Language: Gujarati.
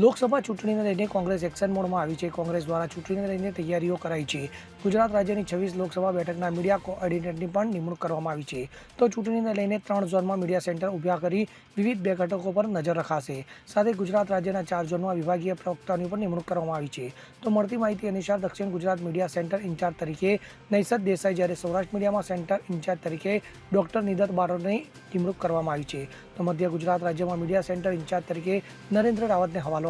લોકસભા ચૂંટણીને લઈને કોંગ્રેસ એક્શન મોડમાં આવી છે. કોંગ્રેસ દ્વારા ચૂંટણીને લઈને તૈયારીઓ કરાઈ છે. ગુજરાત રાજ્યની છવ્વીસ લોકસભા બેઠકના મીડિયા કોઓર્ડિનેટરની પણ નિમણૂક કરવામાં આવી છે. તો ચૂંટણીને લઈને ત્રણ ઝોનમાં મીડિયા સેન્ટર ઊભા કરી વિવિધ બે ઘટકો પર નજર રખાશે. સાથે ગુજરાત રાજ્યના ચાર ઝોનમાં વિભાગીય પ્રવક્તાની પણ નિમણૂક કરવામાં આવી છે. તો મળતી માહિતી અનુસાર દક્ષિણ ગુજરાત મીડિયા સેન્ટર ઇન્ચાર્જ તરીકે નૈસદ દેસાઈ જ્યારે સૌરાષ્ટ્ર મીડિયામાં સેન્ટર ઇન્ચાર્જ તરીકે ડોક્ટર નિદત બારોટની નિમણૂક કરવામાં આવી છે. તો મધ્ય ગુજરાત રાજ્યમાં મીડિયા સેન્ટર ઇન્ચાર્જ તરીકે નરેન્દ્ર રાવતને હવાલો